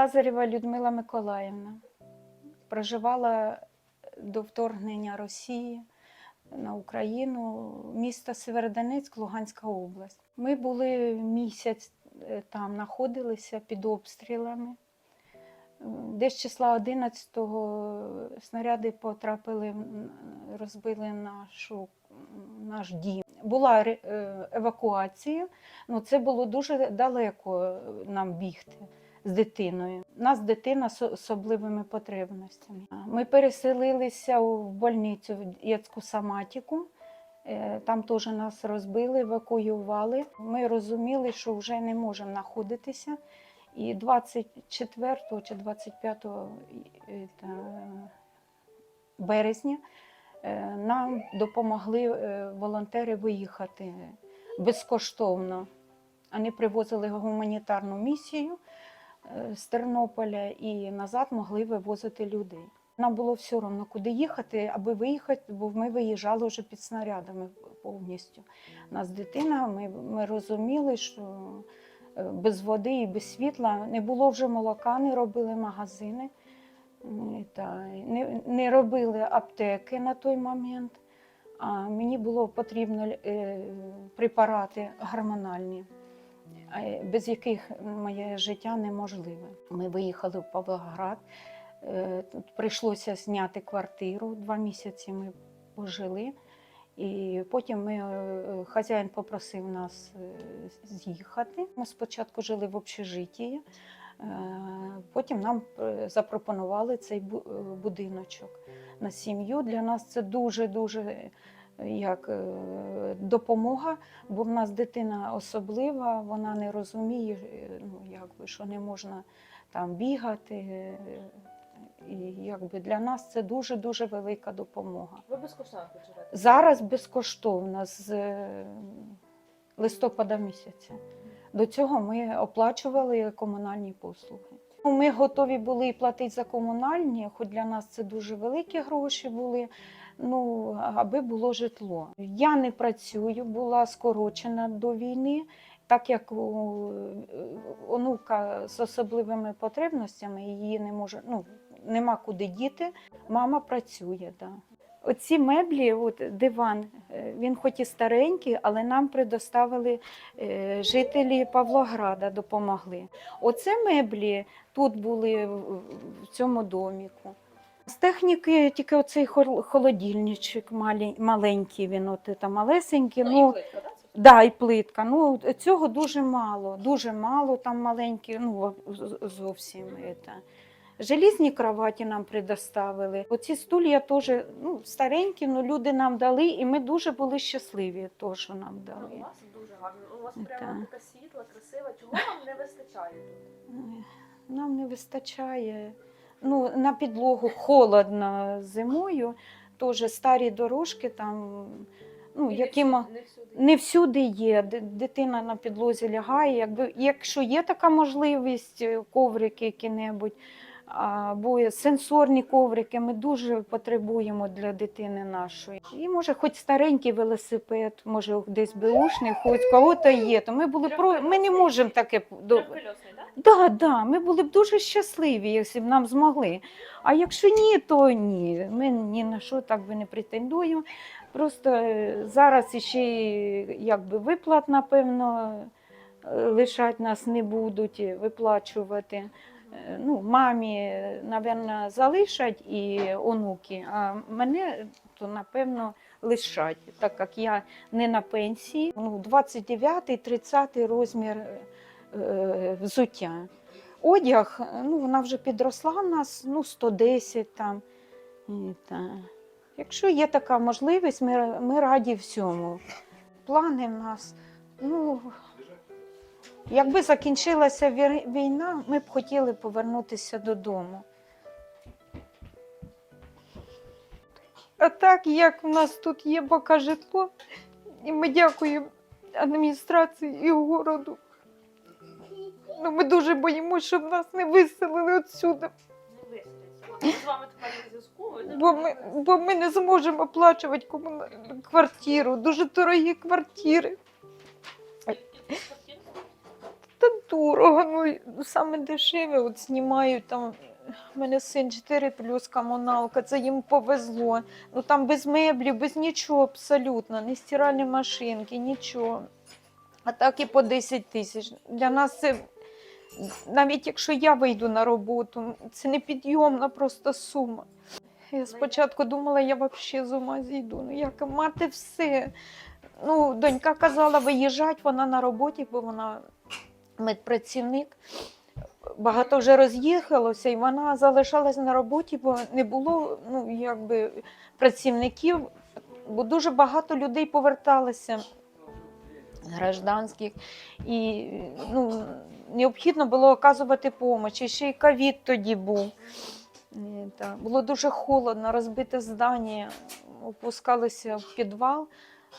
Лазарєва Людмила Миколаївна проживала до вторгнення Росії на Україну, місто Северодонецьк, Луганська область. Ми були місяць е, там, знаходилися під обстрілами. Десь числа 11-го снаряди потрапили, розбили нашу, наш дім. Була е, евакуація, ну це було дуже далеко е, нам бігти з дитиною. У нас дитина з особливими потребностями. Ми переселилися в больницю в дитячу соматику. Е, Там теж нас розбили, евакуювали. Ми розуміли, що вже не можемо знаходитися. І 24 чи 25 е, березня е, нам допомогли волонтери виїхати безкоштовно. Вони привозили гуманітарну місію з Тернополя і назад могли вивозити людей. Нам було все одно, куди їхати, аби виїхати, бо ми виїжджали вже під снарядами повністю. У нас дитина, ми, ми розуміли, що е, без води і без світла не було вже молока, не робили магазини, та, не, не робили аптеки на той момент. А мені було потрібно е, препарати гормональні, е, без яких моє життя неможливе. Ми виїхали в Павлоград. Е, Тут прийшлося зняти квартиру. Два місяці ми пожили. І потім ми, е, хазяїн попросив нас е, з'їхати. Ми спочатку жили в общежитті, е, потім нам е, запропонували цей бу- е, будиночок на сім'ю. Для нас це дуже-дуже е, як е, допомога, бо в нас дитина особлива, вона не розуміє, е, ну, якби, що не можна там бігати. е, І якби для нас це дуже-дуже велика допомога. Ви безкоштовно тут? Зараз безкоштовно з листопада місяця. До цього ми оплачували комунальні послуги. Ми готові були і платити за комунальні, хоч для нас це дуже великі гроші були. Ну, аби було житло. Я не працюю, була скорочена до війни, так як онука з особливими потребностями, її не може, ну, нема куди діти. Мама працює. Да. Оці меблі, от диван, е, він хоч і старенький, але нам предоставили е, жителі Павлограда, допомогли. Оце меблі тут були в цьому доміку. З техніки тільки оцей хол- холодильничок маленький, він от там малесенький. Ну, Ну, і плитка, да? це? Да, і плитка. Ну, цього дуже мало, дуже мало, там маленькі, ну зовсім. Это. Желізні кроваті нам предоставили. Оці стулья теж ну, старенькі, але люди нам дали, і ми дуже були щасливі, того, що нам Ну, дали. у вас дуже гарно. У вас Так. прямо така світла, красива. Чого вам не вистачає? Нам не вистачає. Ну, на підлогу холодно зимою, теж старі дорожки там, ну, І які не всюди, не всюди. Є. Ди- Дитина на підлозі лягає. Якби, якщо є така можливість, е, коврики які-небудь, або сенсорні коврики, ми дуже потребуємо для дитини нашої. І може, хоч старенький велосипед, може десь беушний, хоч кого-то є. То ми були про ми не можемо таке до. Так? Да, да, ми були б дуже щасливі, якщо б нам змогли. А якщо ні, то ні. Ми ні на що так би не претендуємо. Просто е, зараз іще й, якби виплат, напевно, е, лишати нас не будуть, виплачувати. Е, Ну, мамі, напевно, залишать і онуки, а мене, то, напевно, лишать, так як я не на пенсії. Ну, 29-30 розмір е, взуття. Одяг, ну, вона вже підросла в нас, ну, 110 там. І, та. Якщо є така можливість, ми, ми раді всьому. Плани в нас, ну, якби закінчилася війна, ми б хотіли повернутися додому. А так як в нас тут є поки житло, і ми дякуємо адміністрації і городу. Ну, ми дуже боїмося, щоб нас не виселили вистачить. Ми з вами тепер бо ми, бо ми не зможемо оплачувати комуна- квартиру, дуже дорогі квартири. Дорого. Ну, саме дешеве, от знімають там. У мене син 4 плюс комуналка, це їм повезло. Ну там без меблів, без нічого абсолютно, ні стиральні машинки, нічого. А так і по 10 тисяч. Для нас це, навіть якщо я вийду на роботу, це непідйомна просто сума. Я спочатку думала, я взагалі з ума зійду. Ну як мати все. Ну, донька казала виїжджати, вона на роботі, бо вона медпрацівник. Багато вже роз'їхалося, і вона залишалась на роботі, бо не було ну, якби, працівників, бо дуже багато людей поверталося гражданських. І ну, необхідно було оказувати допомогу. Ще й ковід тоді був. Е, Було дуже холодно, розбите здання, опускалися в підвал.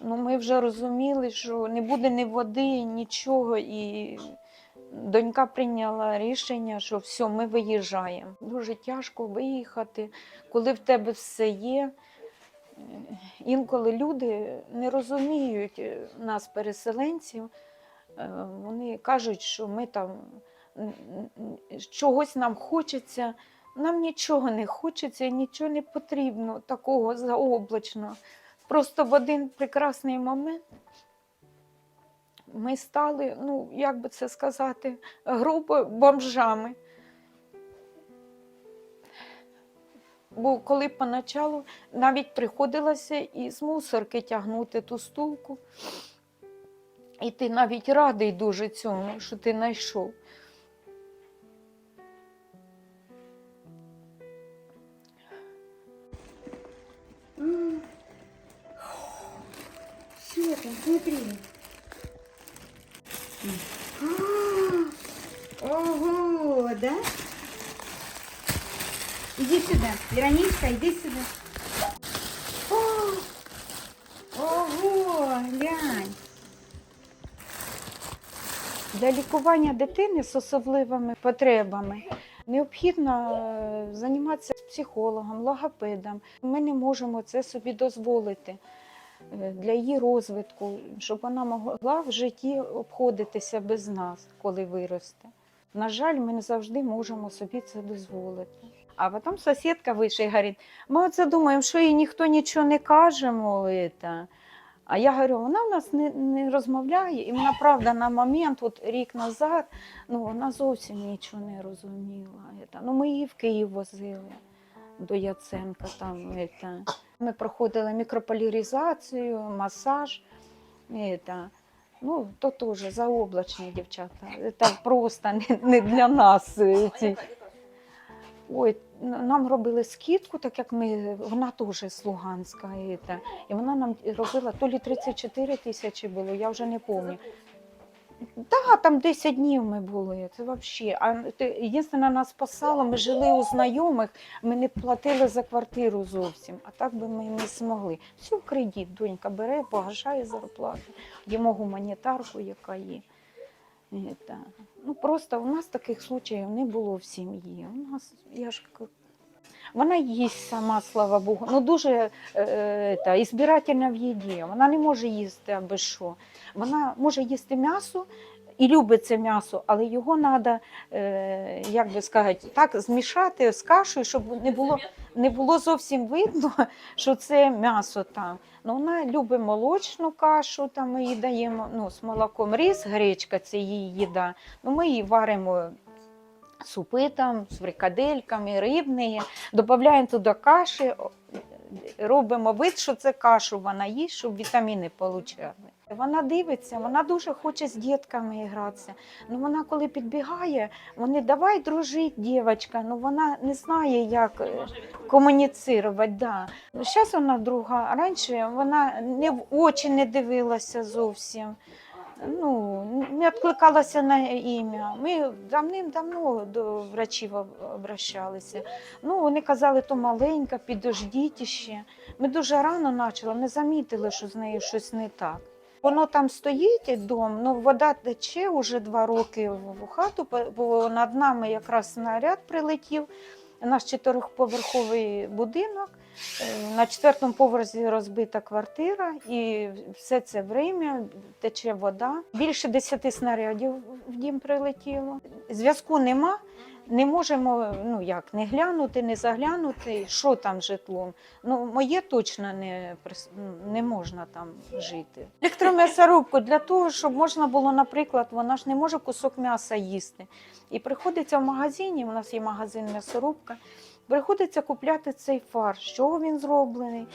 Ну, ми вже розуміли, що не буде ні води, нічого. І донька прийняла рішення, що все, ми виїжджаємо. Дуже тяжко виїхати, коли в тебе все є. Інколи люди не розуміють нас, переселенців. Е, Вони кажуть, що ми там чогось нам хочеться. Нам нічого не хочеться нічого не потрібно такого заоблачного. Просто в один прекрасний момент ми стали, ну, як би це сказати, грубо бомжами. Бо коли поначалу навіть приходилося із мусорки тягнути ту стулку, і ти навіть радий дуже цьому, що ти знайшов. Смотри. Ого, да? Иди сюда. Вероничка, иди сюда. О, Ого, глянь. Для лікування дитини з особливими потребами необхідно е, займатися з психологом, логопедом. Ми не можемо це собі дозволити для її розвитку, щоб вона могла в житті обходитися без нас, коли виросте. На жаль, ми не завжди можемо собі це дозволити. А потім сусідка вийшла і говорить, ми оце думаємо, що їй ніхто нічого не каже, це. А я говорю, вона в нас не, не розмовляє, і вона правда на момент, от рік назад, ну вона зовсім нічого не розуміла. Ну, ми її в Київ возили до Яценка. Там, це. Ми проходили мікрополяризацію, масаж. Це. Ну, то теж заоблачні дівчата. Це просто не, не для нас. е, Ці. Ой, нам робили скидку, так як ми, вона теж з Луганська. І, те. і вона нам робила то лі 34 тисячі було, я вже не пам'ятаю. Так, там 10 днів ми були, це взагалі. А те- єдине, нас спасало, ми жили у знайомих, ми не платили за квартиру зовсім, а так би ми не змогли. Все в кредит, донька бере, погашає зарплату, їмо гуманітарку, яка є. Те. Ну просто у нас таких случаїв не було в сім'ї. У нас, я ж вона їсть сама, слава Богу. Ну дуже е, та, і збирательна в їді. Вона не може їсти аби що. Вона може їсти м'ясо і любить це м'ясо, але його треба, е, як би сказати, так змішати з кашею, щоб не було, не було зовсім видно, що це м'ясо там. Ну, вона любить молочну кашу, там ми їй даємо ну, з молоком рис, гречка це її їда. Ну, ми їй варимо супи там з фрикадельками, рибні, додаємо туди каші, робимо вид, що це кашу вона їсть, щоб вітаміни отримали. Вона дивиться, вона дуже хоче з дітками гратися. Ну вона коли підбігає, вони давай дружить, дівчинка, ну вона не знає, як е, комуніцирувати. Да. Зараз вона друга. Раніше вона не в очі не дивилася зовсім. Ну, не відкликалася на ім'я. Ми давним-давно до врачів обращалися. Ну, вони казали, то маленька, підождіть ще. Ми дуже рано почали, не замітили, що з нею щось не так. Воно там стоїть дом, ну вода тече вже два роки в хату, бо над нами якраз снаряд прилетів. Наш чотирьохповерховий будинок. Е, На четвертому поверсі розбита квартира, і все це время тече вода. Більше десяти снарядів в дім прилетіло. Зв'язку нема. Не можемо ну як не глянути, не заглянути, що там житлом. Ну, моє точно не, не можна там жити. Електром'ясорубку для того, щоб можна було, наприклад, вона ж не може кусок м'яса їсти. І приходиться в магазині, у нас є магазин м'ясорубка, приходиться купляти цей фарш. З чого він зроблений?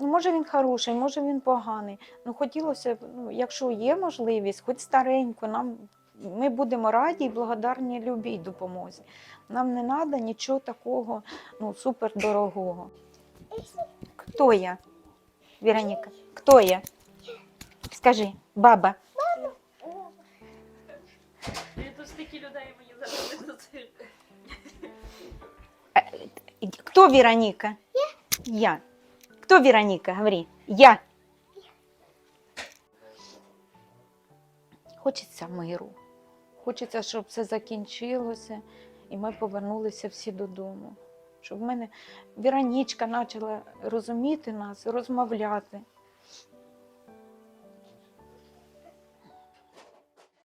Ну, може він хороший, може він поганий. Ну, хотілося б, ну, якщо є можливість, хоч старенько, нам ми будемо раді і благодарні любій допомозі. Нам не треба нічого такого ну, супердорогого. Хто я? Вероніка, хто я? Скажи, баба. Тут стільки людей мені зараз не це. Я. Я. Кто Вероника? Говори. Я. Хочеться миру. Хочеться, щоб все закінчилося і ми повернулися всі додому. Щоб в мене Віронічка почала розуміти нас, розмовляти.